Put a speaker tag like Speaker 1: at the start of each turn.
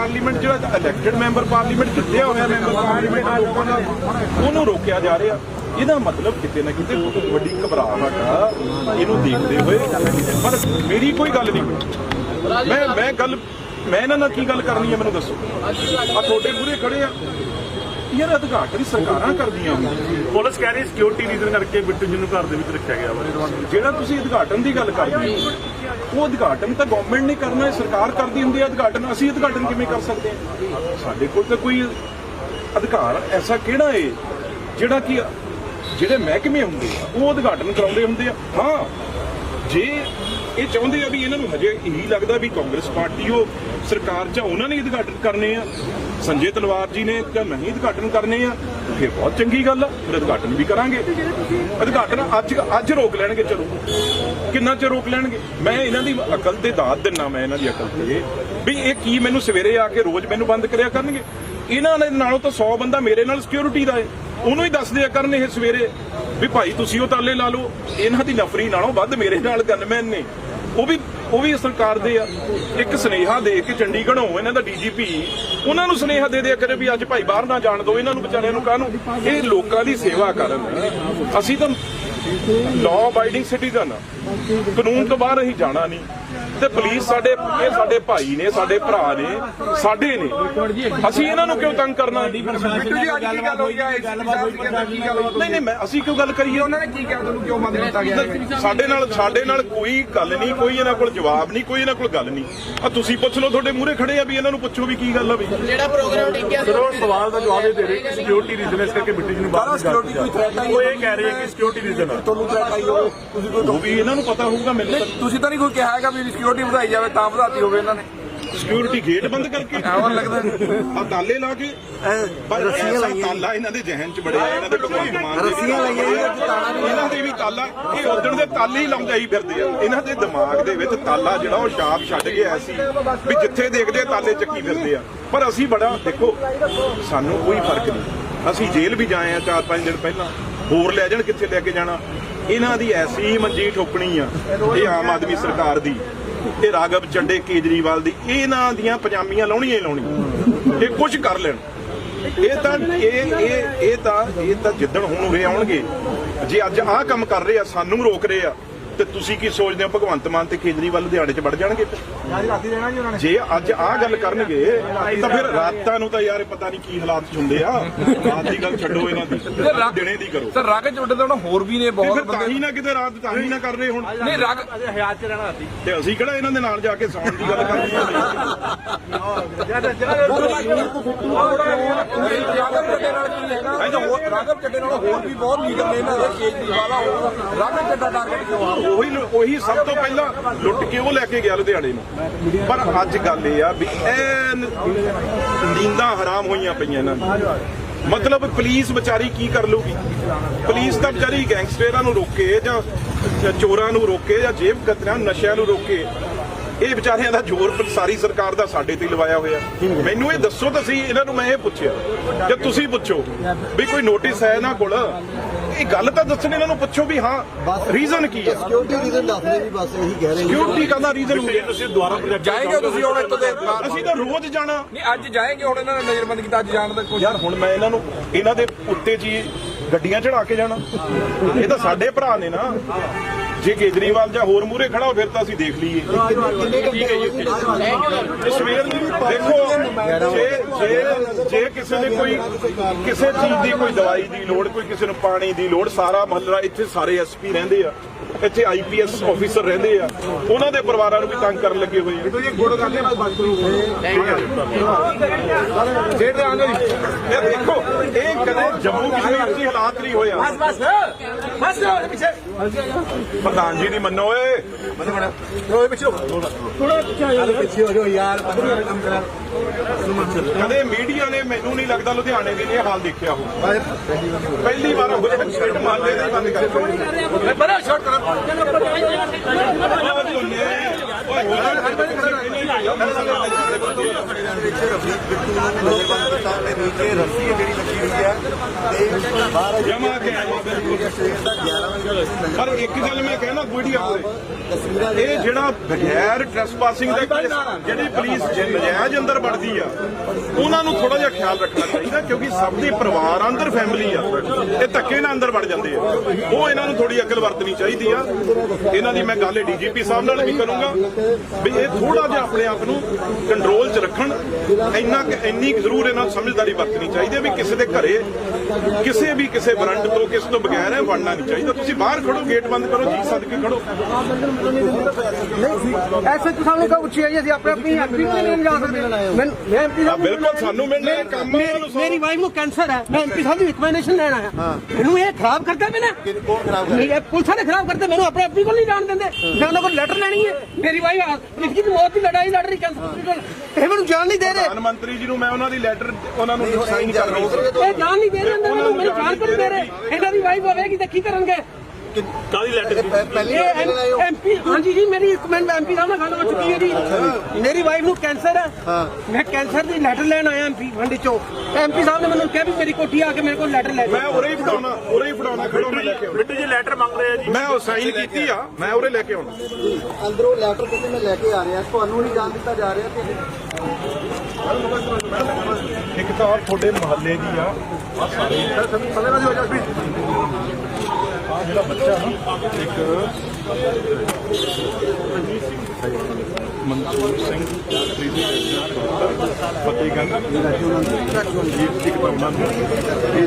Speaker 1: Parliament ਜਿਹੜਾ elected member parliament ਜਿੱਤਿਆ ਹੋਇਆ ਮੈਂਬਰ ਪਾਰਲੀਮੈਂਟ ਲੋਕਾਂ ਦਾ ਉਹਨੂੰ ਰੋਕਿਆ ਜਾ ਰਿਹਾ। ਇਹਦਾ ਮਤਲਬ ਕਿਤੇ ਨਾ ਕਿਤੇ ਬਹੁਤ ਵੱਡੀ ਘਬਰਾਹਟ ਆ, ਇਹਨੂੰ ਦੇਖਦੇ ਹੋਏ। ਪਰ ਮੇਰੀ ਕੋਈ ਗੱਲ ਨਹੀਂ ਮੈਂ ਮੈਂ ਗੱਲ ਮੈਂ ਇਹਨਾਂ ਨਾਲ ਕੀ ਗੱਲ ਕਰਨੀ ਹੈ, ਮੈਨੂੰ ਦੱਸੋ। ਆ ਤੁਹਾਡੇ ਮੂਹਰੇ ਖੜੇ ਆ। ਯਾਰ ਅਧਿਕਾਰੀ ਸਰਕਾਰਾਂ ਕਰਦੀਆਂ ਹੁੰਦੀਆਂ
Speaker 2: ਪੁਲਿਸ ਕਹਿ ਰਹੀ ਸਿਕਿਉਰਿਟੀ ਰੀਜ਼ਨ ਕਰਕੇ ਬਿੱਟੂ ਜੀ ਨੂੰ ਘਰ ਦੇ ਵਿੱਚ ਰੱਖਿਆ ਗਿਆ ਵਾ।
Speaker 1: ਜਿਹੜਾ ਤੁਸੀਂ ਉਦਘਾਟਨ ਦੀ ਗੱਲ ਕਰਦੇ ਹੋ ਉਹ ਉਦਘਾਟਨ ਤਾਂ ਗਵਰਨਮੈਂਟ ਨੇ ਕਰਨਾ ਹੈ ਸਰਕਾਰ ਕਰਦੀ ਹੁੰਦੀ ਹੈ ਉਦਘਾਟਨ ਅਸੀਂ ਉਦਘਾਟਨ ਕਿਵੇਂ ਕਰ ਸਕਦੇ ਹਾਂ? ਸਾਡੇ ਕੋਲ ਤਾਂ ਕੋਈ ਅਧਿਕਾਰ ਐਸਾ ਕਿਹੜਾ ਹੈ ਜਿਹੜਾ ਕਿ ਜਿਹੜੇ ਮਹਿਕਮੇ ਹੁੰਦੇ ਆ ਉਹ ਉਦਘਾਟਨ ਕਰਾਉਂਦੇ ਹੁੰਦੇ ਆ। ਹਾਂ ਜੇ ਇਹ ਚਾਹੁੰਦੇ ਆ ਵੀ ਇਹਨਾਂ ਨੂੰ ਹਜੇ ਇਹੀ ਲੱਗਦਾ ਵੀ ਕਾਂਗਰਸ ਪਾਰਟੀ ਉਹ ਸਰਕਾਰ ਚ ਉਹਨਾਂ ਨੇ ਉਦਘਾਟਨ ਕਰਨੇ ਆ ਸੰਜੇ ਤਲਵਾਰ ਜੀ ਨੇ ਕਿ ਨਹੀਂ, ਉਦਘਾਟਨ ਕਰਨੇ ਆ। ਫਿਰ ਬਹੁਤ ਚੰਗੀ ਗੱਲ ਆ, ਫਿਰ ਉਦਘਾਟਨ ਵੀ ਕਰਾਂਗੇ। ਉਦਘਾਟਨ ਅੱਜ ਅੱਜ ਰੋਕ ਲੈਣਗੇ, ਚਲੋ। ਕਿੰਨਾ ਚਿਰ ਰੋਕ ਲੈਣਗੇ? ਮੈਂ ਇਹਨਾਂ ਦੀ ਅਕਲ ਤੇ ਦਾਤ ਦਿੰਨਾ, ਮੈਂ ਇਹਨਾਂ ਦੀ ਅਕਲ ਤੇ। ਵੀ ਇਹ ਕੀ ਮੈਨੂੰ ਸਵੇਰੇ ਆ ਕੇ ਰੋਜ਼ ਮੈਨੂੰ ਬੰਦ ਕਰਿਆ ਕਰਨਗੇ? ਇਹਨਾਂ ਦੇ ਨਾਲੋਂ ਤਾਂ 100 ਬੰਦਾ ਮੇਰੇ ਨਾਲ ਸਿਕਿਉਰਿਟੀ ਦਾ ਹੈ। ਉਹਨੂੰ ਹੀ ਦੱਸ ਦਿਆ ਕਰਨ ਇਹ ਸਵੇਰੇ। ਵੀ ਭਾਈ, ਤੁਸੀਂ ਉਹ ਤਾਲੇ ਲਾ ਲਓ। ਇਹਨਾਂ ਦੀ ਨਫਰੀ ਨਾਲੋਂ ਵੱਧ ਮੇਰੇ ਨਾਲ ਗਨਮੈਨ ਨੇ। ਉਹ ਵੀ ਉਹ ਵੀ ਸਰਕਾਰ ਦੇ ਆ। ਇੱਕ ਸੁਨੇਹਾ ਦੇ ਕੇ ਚੰਡੀਗੜ੍ਹੋਂ ਇਹਨਾਂ ਦਾ ਡੀਜੀਪੀ ਉਹਨਾਂ ਨੂੰ ਸੁਨੇਹਾ ਦੇ ਦਿਆ ਕਰੇ ਵੀ ਅੱਜ ਭਾਈ ਬਾਹਰ ਨਾ ਜਾਣ ਦਿਓ, ਇਹਨਾਂ ਨੂੰ ਵਿਚਾਰਿਆਂ ਨੂੰ ਕਾਹਨੂੰ? ਇਹ ਲੋਕਾਂ ਦੀ ਸੇਵਾ ਕਰਨ ਅਸੀਂ ਤਾਂ ਲਾਅ ਅਬਾਈਡਿੰਗ ਸਿਟੀਜ਼ਨ ਕਾਨੂੰਨ ਤੋਂ ਬਾਹਰ ਅਸੀਂ ਜਾਣਾ ਨਹੀਂ। ਤੇ ਪੁਲਿਸ ਸਾਡੇ ਇਹ ਸਾਡੇ ਭਾਈ ਨੇ ਸਾਡੇ ਭਰਾ ਨੇ ਸਾਡੇ ਨੇ। ਅਸੀਂ ਇਹਨਾਂ ਨੂੰ ਕਿਉਂ ਤੰਗ ਕਰਨਾ? ਨਹੀਂ ਨਹੀਂ ਮੈਂ ਅਸੀਂ ਕਿਉਂ ਗੱਲ ਕਰੀਏ?
Speaker 3: ਉਹਨਾਂ ਨੇ ਕੀ ਕਿਹਾ? ਤੁਹਾਨੂੰ ਕਿਉਂ ਬੰਦ ਕੀਤਾ ਗਿਆ
Speaker 1: ਸਾਡੇ ਨਾਲ ਸਾਡੇ ਨਾਲ ਕੋਈ ਗੱਲ ਨਹੀਂ ਕੋਈ ਇਹਨਾਂ ਕੋਲ ਜਵਾਬ ਨਹੀਂ ਕੋਈ ਇਹਨਾਂ ਕੋਲ ਗੱਲ ਨਹੀਂ। ਆ ਤੁਸੀਂ ਪੁੱਛ ਲਓ ਤੁਹਾਡੇ ਮੂਹਰੇ ਖੜੇ ਆ ਵੀ ਇਹਨਾਂ ਨੂੰ ਪੁੱਛੋ ਵੀ ਕੀ ਗੱਲ ਆ ਵੀ।
Speaker 4: ਜਿਹੜਾ ਪ੍ਰੋਗਰਾਮ ਟਿਕਿਆ ਸੀ
Speaker 2: ਉਹ ਸਵਾਲ ਦਾ ਜਵਾਬ ਇਹ ਦੇ ਰਹੇ। ਕਿ ਸਿਕਿਉਰਿਟੀ ਰੀਜ਼ਨ ਇਸ ਕਰਕੇ ਬਿੱਟੂ ਜੀ ਨੂੰ ਬਾਹਰ
Speaker 3: security ਕੋਈ threat ਆਈ
Speaker 2: ਉਹ ਇਹ ਕਹਿ ਰਹੇ ਕਿ ਸਿਕਿਉਰਿਟੀ ਰੀਜ਼ਨ ਆ।
Speaker 3: ਤੁਹਾਨੂੰ ਥ੍ਰੈਟ ਆਈ ਹੋਵੇ। ਤੁਸੀਂ ਕੋਈ
Speaker 1: ਵੀ ਇਹਨਾਂ ਨੂੰ ਪਤਾ ਹੋਊਗਾ ਮੈਨੂੰ
Speaker 3: ਤੁਸੀਂ ਤਾਂ ਨਹੀਂ ਕੋਈ ਕਿਹਾ ਹੈਗਾ ਵੀ ਸਿਕਿਉਰਿਟੀ ਵਧਾਈ ਜਾਵੇ ਤਾਂ ਵਧਾਤੀ ਹੋਵੇ ਇਹਨਾਂ ਨੇ।
Speaker 1: ਸਿਕਿਉਰਿਟੀ ਗੇਟ ਬੰਦ ਕਰਕੇ।
Speaker 3: ਐਵੇਂ ਲੱਗਦਾ।
Speaker 1: ਆ ਤਾਲੇ ਲਾ ਕੇ। ਪਰ ਰੱਸੀਆਂ ਲਾਈਆਂ ਤਾਲਾ ਇਹਨਾਂ ਦੇ ਜ਼ਿਹਨ ਚ ਬੜਿਆ ਇਹਨਾਂ ਦੇ ਭਗਵਾਨ ਮਾਨ ਰੱਸੀਆਂ ਲਾਈਆਂ ਇਹਨਾਂ ਦੇ ਵੀ ਤਾਲਾ ਇਹ ਉਦਣ ਦੇ ਤਾਲੇ ਹੀ ਲਾਉਂਦੇ ਹੀ ਫਿਰਦੇ ਆ। ਇਹਨਾਂ ਦੇ ਦਿਮਾਗ ਦੇ ਵਿੱਚ ਤਾਲਾ ਜਿਹੜਾ ਉਹ ਛਾਪ ਛੱਡ ਗਿਆ ਸੀ ਵੀ ਜਿੱਥੇ ਦੇਖਦੇ ਆ ਤਾਲੇ ਚੱਕੀ ਫਿਰਦੇ ਆ। ਪਰ ਅਸੀਂ ਬੜਾ ਦੇਖੋ ਸਾਨੂੰ ਕੋਈ ਫ਼ਰਕ ਨਹੀਂ। ਅਸੀਂ ਜੇਲ੍ਹ ਵੀ ਜਾਏ ਆ ਚਾਰ ਪੰਜ ਦਿਨ ਪਹਿਲਾਂ। ਹੋਰ ਲੈ ਜਾਣ ਕਿੱਥੇ ਲੈ ਕੇ ਜਾਣਾ? ਇਹਨਾਂ ਦੀ ਐਸੀ ਮੰਜੀ ਠੋਕਣੀ ਆ ਇਹ ਆਮ ਆਦਮੀ ਸਰਕਾਰ ਦੀ। ਇਹ ਰਾਗਵ ਚੱਡੇ ਕੇਜਰੀਵਾਲ ਦੀ ਇਹਨਾਂ ਦੀਆਂ ਪਜਾਮੀਆਂ ਲਾਉਣੀਆਂ ਹੀ ਲਾਉਣੀਆਂ। ਇਹ ਕੁਝ ਕਰ ਲੈਣ। ਇਹ ਤਾਂ, ਇਹ ਇਹ ਇਹ ਤਾਂ ਇਹ ਤਾਂ ਜਿੱਦਣ ਹੁਣ ਉਰੇ ਆਉਣਗੇ, ਜੇ ਅੱਜ ਆਹ ਕੰਮ ਕਰ ਰਹੇ ਆ, ਸਾਨੂੰ ਰੋਕ ਰਹੇ ਆ। ਤੇ ਤੁਸੀਂ ਕੀ ਸੋਚਦੇ ਹੋ ਭਗਵੰਤ ਮਾਨ ਤੇ ਕੇਜਰੀਵਾਲ ਲੁਧਿਆਣੇ 'ਚ ਵੜ ਜਾਣਗੇ
Speaker 3: ਜੀ ਉਹਨਾਂ ਨੇ।
Speaker 1: ਜੇ ਅੱਜ ਆਹ ਗੱਲ ਕਰਨਗੇ ਤਾਂ ਫਿਰ ਰਾਤਾਂ ਨੂੰ ਤਾਂ ਯਾਰ ਪਤਾ ਨਹੀਂ ਕੀ ਹਾਲਾਤ 'ਚ ਹੁੰਦੇ ਆ। ਰਾਤ ਦੀ ਗੱਲ ਛੱਡੋ ਇਹਨਾਂ ਦੀ। ਦਿਨੇ ਦੀ ਕਰੋ।
Speaker 3: ਸਰ ਰਾਗੇ ਚੋਡੇ ਤਾਂ ਹੋਰ ਵੀ ਨੇ ਬਹੁਤ
Speaker 1: ਫਿਰ ਤਾਂ ਹੀ ਨਾ ਕਿਤੇ ਰਾਤ ਤਾਂ ਹੀ ਨਾ ਕਰ ਰਹੇ ਹੁਣ
Speaker 3: ਨਹੀਂ ਰਾਗ
Speaker 1: ਤੇ ਅਸੀਂ ਕਿਹੜਾ ਇਹਨਾਂ ਦੇ ਨਾਲ ਜਾ ਕੇ ਸੌਣ ਦੀ ਗੱਲ ਕਰਨੀ ਆ?
Speaker 3: ਰਾਗਵ ਚੱਡੇ ਨਾਲ ਹੋਰ ਵੀ ਬਹੁਤ ਲੀਡਰ ਨੇ ਇਹਨਾਂ ਦੇ ਕੇਜਰੀਵਾਲ ਹੋਰ ਰਾਗਵ ਚੱਡਾ ਟਾਰਗੇਟ ਕਿਉਂ ਆ?
Speaker 1: ਉਹੀ ਉਹੀ ਸਭ ਤੋਂ ਪਹਿਲਾਂ ਲੁੱਟ ਕੇ ਉਹ ਲੈ ਕੇ ਗਿਆ ਲੁਧਿਆਣੇ ਨੂੰ। ਪਰ ਅੱਜ ਗੱਲ ਇਹ ਆ ਵੀ ਐਨ ਨੀਂਦਾਂ ਹਰਾਮ ਹੋਈਆਂ ਪਈਆਂ ਇਹਨਾਂ ਨੂੰ। ਮਤਲਬ ਪੁਲਿਸ ਵਿਚਾਰੀ ਕੀ ਕਰ ਲੂਗੀ ਪੁਲਿਸ ਤਾਂ ਵਿਚਾਰੀ ਗੈਂਗਸਟਰਾਂ ਨੂੰ ਰੋਕੇ ਜਾਂ ਚੋਰਾਂ ਨੂੰ ਰੋਕੇ ਜਾਂ ਜੇਬ ਕਤਰਿਆਂ ਨਸ਼ਿਆਂ ਨੂੰ ਰੋਕੇ। ਇਹ ਵਿਚਾਰਿਆਂ ਦਾ ਜ਼ੋਰ ਸਾਰੀ ਸਰਕਾਰ ਦਾ ਸਾਡੇ ਤੇ ਲਵਾਇਆ ਹੋਇਆ। ਮੈਨੂੰ ਇਹ ਦੱਸੋ ਤਾਂ ਸਹੀ, ਇਹਨਾਂ ਨੂੰ ਮੈਂ ਇਹ ਪੁੱਛਿਆ। ਜੇ ਤੁਸੀਂ ਪੁੱਛੋ ਵੀ ਕੋਈ ਨੋਟਿਸ ਹੈ ਇਹਨਾਂ ਕੋਲ ਇਹ ਗੱਲ ਤਾਂ ਦੱਸਣ ਇਹਨਾਂ ਨੂੰ ਪੁੱਛੋ ਵੀ ਹਾਂ ਰੀਜ਼ਨ ਕੀ ਹੈ
Speaker 5: ਸਿਕਿਉਰਿਟੀ ਰੀਜ਼ਨ ਦੱਸਦੇ ਵੀ ਬਸ ਇਹੀ ਕਹਿ ਰਹੇ ਨੇ।
Speaker 1: ਸਿਕਿਉਰਿਟੀ ਦਾ ਰੀਜ਼ਨ ਹੋ ਗਿਆ?
Speaker 2: ਤੁਸੀਂ ਦੁਬਾਰਾ ਪ੍ਰੋਜੈਕਟ
Speaker 3: ਜਾਏਗੇ ਤੁਸੀਂ ਹੁਣ ਇੱਥੋਂ ਦੇ
Speaker 1: ਅਸੀਂ ਤਾਂ ਰੋਜ਼ ਜਾਣਾ।
Speaker 3: ਨਹੀਂ ਅੱਜ ਜਾਏਗੇ ਹੁਣ ਇਹਨਾਂ ਨੇ ਨਜ਼ਰਬੰਦ ਕੀਤਾ ਅੱਜ ਜਾਣ ਦਾ ਕੋਈ
Speaker 1: ਯਾਰ ਹੁਣ ਮੈਂ ਇਹਨਾਂ ਨੂੰ ਇਹਨਾਂ ਦੇ ਉੱਤੇ ਜੀ ਗੱਡੀਆਂ ਚੜਾ ਕੇ ਜਾਣਾ। ਇਹ ਤਾਂ ਸਾਡੇ ਭਰਾ ਨੇ ਨਾ। ਜੇ ਕੇਜਰੀਵਾਲ ਜਾਂ ਹੋਰ ਮੂਰੇ ਖੜਾ ਹੋ ਫਿਰ ਤਾਂ ਅਸੀਂ ਦੇਖ ਲਈਏ।
Speaker 5: ਕਿੰਨੇ ਘੰਟੇ ਹੋਏ
Speaker 1: ਇਹ ਸਵੇਰ ਦੀ ਦੇਖੋ ਜੇ ਜੇ ਜੇ ਕਿਸੇ ਨੇ ਕੋਈ ਕਿਸੇ ਚੀਜ਼ ਦੀ ਕੋਈ ਦਵਾਈ ਦੀ ਲੋੜ ਕੋਈ ਕਿਸੇ ਨੂੰ ਪਾਣੀ ਦੀ ਲੋੜ ਸਾਰਾ ਮਹੱਲਾ ਇੱਥੇ ਸਾਰੇ ਐਸਪੀ ਰਹਿੰਦੇ ਆ ਇੱਥੇ ਆਈਪੀਐਸ ਆਫੀਸਰ ਰਹਿੰਦੇ ਆ। ਉਹਨਾਂ ਦੇ ਪਰਿਵਾਰਾਂ ਨੂੰ ਵੀ ਤੰਗ ਕਰਨ ਲੱਗੇ ਹੋਏ ਆ।
Speaker 3: ਤੁਸੀਂ ਗੁੜ ਕਰਦੇ ਬਸ ਬਾਤ ਕਰੋ। ਡੇਢ ਦੇ ਆਂਗੇ
Speaker 1: ਇਹ ਦੇਖੋ ਇਹ ਕਦੇ ਜੰਮੂ ਕਸ਼ਮੀਰ ਦੀ ਹਾਲਾਤ ਨਹੀਂ ਹੋਇਆ
Speaker 3: ਬਸ ਬਸ। ਪਿੱਛੇ।
Speaker 1: ਪ੍ਰਧਾਨ ਜੀ ਦੀ ਮੰਨੋ ਏ
Speaker 3: ਰੋਏ ਪਿੱਛੇ ਥੋੜਾ ਪਿੱਛੇ ਹੋ ਜਾਓ ਯਾਰ
Speaker 1: ਕਦੇ ਮੀਡੀਆ ਨੇ ਮੈਨੂੰ ਨਹੀਂ ਲੱਗਦਾ ਲੁਧਿਆਣੇ ਦੇ ਨੇ ਇਹ ਹਾਲ ਦੇਖਿਆ ਹੋ ਪਹਿਲੀ ਵਾਰ ਹੋਇਆ ਛਿੱਟ ਮਾਰਦੇ ਦੇ ਬੰਦ ਕਰ
Speaker 3: ਬੜਾ ਸ਼ਾਰਟ ਕਰ
Speaker 5: ਵਿੱਚ ਰਫੀਕ ਬਿੱਟੂ ਨੂੰ ਨਜ਼ਰਬੰਦ ਕੀਤਾ ਤੇ ਨੀਚੇ ਰੱਸੀ ਹੈ ਜਿਹੜੀ ਲੱਗੀ ਹੋਈ ਹੈ ਤੇ ਬਾਹਰ
Speaker 1: ਜਮਾ ਕੇ ਆਇਆ ਬਿਲਕੁਲ
Speaker 5: ਸਵੇਰ ਦਾ 11 ਵਜੇ
Speaker 1: ਪਰ ਇੱਕ ਗੱਲ ਮੈਂ ਕਹਿਣਾ ਵੀਡੀਓ ਹੋਵੇ ਇਹ ਜਿਹੜਾ ਬਗੈਰ ਟ੍ਰੈਸਪਾਸਿੰਗ ਦਾ ਜਿਹੜੀ ਪੁਲਿਸ ਨਜਾਇਜ਼ ਅੰਦਰ ਵੜਦੀ ਆ, ਉਹਨਾਂ ਨੂੰ ਥੋੜਾ ਜਿਹਾ ਖਿਆਲ ਰੱਖਣਾ ਚਾਹੀਦਾ ਕਿਉਂਕਿ ਸਭ ਦੇ ਪਰਿਵਾਰ ਅੰਦਰ ਫੈਮਿਲੀ ਆ, ਇਹ ਧੱਕੇ ਨਾਲ ਅੰਦਰ ਵੜ ਜਾਂਦੇ ਆ। ਉਹ ਇਹਨਾਂ ਨੂੰ ਥੋੜੀ ਅਕਲ ਵਰਤਣੀ ਚਾਹੀਦੀ ਆ। ਇਹਨਾਂ ਦੀ ਮੈਂ ਗੱਲ ਡੀਜੀਪੀ ਸਾਹਿਬ ਨਾਲ ਵੀ ਕਰੂੰਗਾ ਵੀ ਇਹ ਥੋੜਾ ਜਿਹਾ ਆਪਣੇ ਆਪ ਨੂੰ ਕੰਟਰੋਲ 'ਚ ਰੱਖਣ, ਇੰਨਾ ਇੰਨੀ ਜ਼ਰੂਰ ਇਹਨਾਂ ਨੂੰ ਸਮਝਦਾਰੀ ਵਰਤਣੀ ਚਾਹੀਦੀ ਹੈ ਵੀ ਕਿਸੇ ਦੇ ਘਰੇ ਕਿਸੇ ਵੀ ਕਿਸੇ ਵਾਰੰਟ ਤੋਂ ਕਿਸ ਤੋਂ ਬਗੈਰ ਹੈ ਵੜਨਾ ਨਹੀਂ ਚਾਹੀਦਾ। ਤੁਸੀਂ ਬਾਹਰ ਖੜੋ ਗੇਟ ਬੰਦ ਕਰੋ ਜੀ ਸਦਕੇ ਖੜੋ।
Speaker 4: ਐਸੇ ਤਾਂ ਸਾਨੂੰ ਕਹ ਉੱਚੀ ਆਈ ਅਸੀਂ ਆਪਣੇ ਆਪਣੀ ਐਮਪੀ ਨੂੰ ਨਹੀਂ ਜਾ ਸਕਦੇ। ਮੈਂ ਮੈਂ ਐਮਪੀ
Speaker 1: ਆ ਬਿਲਕੁਲ ਸਾਨੂੰ ਮਿਲਣਾ ਹੈ ਕੰਮ
Speaker 4: ਮੇਰੀ ਵਾਈਫ ਨੂੰ ਕੈਂਸਰ ਹੈ। ਮੈਂ ਐਮਪੀ ਸਾਹਿਬ ਦੀ ਰਿਕਮੈਂਡੇਸ਼ਨ ਲੈਣ ਆਇਆ। ਮੈਨੂੰ ਇਹ ਖਰਾਬ ਕਰਦਾ ਮੈਂ ਨਾ।
Speaker 5: ਕੌਣ ਖਰਾਬ ਕਰ?
Speaker 4: ਮੇਰੀ ਪੁਲਿਸ ਨੇ ਖਰਾਬ ਕਰਦੇ ਮੈਨੂੰ ਆਪਣੇ ਐਮਪੀ ਕੋਲ ਨਹੀਂ ਜਾਣ ਦਿੰਦੇ। ਮੈਂ ਉਹਨਾਂ ਕੋਲ ਲੈਟਰ ਲੈਣੀ ਹੈ। ਮੇਰੀ ਵਾਈਫ ਇਸकी ਮੌਤ ਦੀ ਲੜਾਈ ਲੜ ਰਹੀ ਕੈਂਸਰ ਕੋਲ। ਇਹ ਮੈਨੂੰ ਜਾਣ ਨਹੀਂ ਦੇ ਰਹੇ।
Speaker 1: ਪ੍ਰਧਾਨ ਮੰਤਰੀ ਜੀ ਨੂੰ ਮੈਂ ਉਹਨਾਂ ਦੀ ਲੈਟਰ ਉਹਨਾਂ ਨੂੰ ਸਾਈਨ ਕਰ ਰਹੀ।
Speaker 4: ਇਹ ਜਾਣ ਨਹੀਂ ਦੇ ਰਹੇ। ਅੰਦਰ ਮੈਨੂੰ ਮੈਨੂੰ ਜਾਣ ਦੇ ਰਹੇ ਇਹਨਾਂ ਦੀ ਵਾਈਫ ਹੋਵੇਗੀ ਤੇ ਕੀ ਕਰਨਗੇ?
Speaker 2: ਕਾਦੀ ਲੈਟਰ
Speaker 5: ਪਹਿਲੀ
Speaker 4: ਇਹ
Speaker 5: ਵਾਰ ਮਿਲਣ ਆਏ ਹੋ
Speaker 4: ਐਮਪੀ ਹਾਂਜੀ ਜੀ ਮੇਰੀ ਰਿਕਮੈਂਡ ਐਮਪੀ ਸਾਹਿਬ ਨਾਲ ਗੱਲ ਹੋ ਚੁੱਕੀ ਹੈ ਜੀ ਮੇਰੀ ਵਾਈਫ ਨੂੰ ਕੈਂਸਰ ਹੈ ਮੈਂ ਕੈਂਸਰ ਦੀ ਲੈਟਰ ਲੈਣ ਆਇਆ ਐਮਪੀ ਮੰਡੀ ਚੋਂ ਐਮਪੀ ਸਾਹਿਬ ਨੇ ਮੈਨੂੰ ਕਿਹਾ ਵੀ ਮੇਰੀ ਕੋਠੀ ਆ ਕੇ ਮੇਰੇ ਕੋਲ ਲੈਟਰ ਲੈ
Speaker 1: ਮੈਂ ਉਰੇ ਹੀ ਫੜਾਉਣਾ ਉਰੇ ਹੀ ਫੜਾਉਣਾ ਖੜੋ ਮੈਂ ਲੈ ਕੇ ਆਉਣਾ
Speaker 2: ਬਿੱਟੂ ਜੀ ਲੈਟਰ ਮੰਗ ਰਹੇ ਆ ਜੀ
Speaker 1: ਮੈਂ ਉਹ ਸਾਈਨ ਕੀਤੀ ਆ ਮੈਂ ਉਰੇ ਲੈ ਕੇ ਆਉਣਾ
Speaker 5: ਅੰਦਰੋਂ ਲੈਟਰ ਕਿਤੇ ਮੈਂ ਲੈ ਕੇ ਆ ਰਿਹਾ ਤੁਹਾਨੂੰ ਨਹੀਂ ਜਾਣ ਦਿੱਤਾ ਜਾ ਰਿਹਾ ਕਿ
Speaker 1: ਇੱਕ ਤਾਂ ਤੁਹਾਡੇ ਮਹੱਲੇ ਦੀ ਆ ਆ ਸਾਰੇ ਆ ਜਿਹੜਾ ਬੱਚਾ ਨਾ ਇੱਕ ਮਨਸੂਰ ਸਿੰਘ ਫਤਿਹਗੰਜ ਜੀਤ ਸਿੰਘ ਤਾਂ ਉਹਨਾਂ ਨੂੰ ਇਹ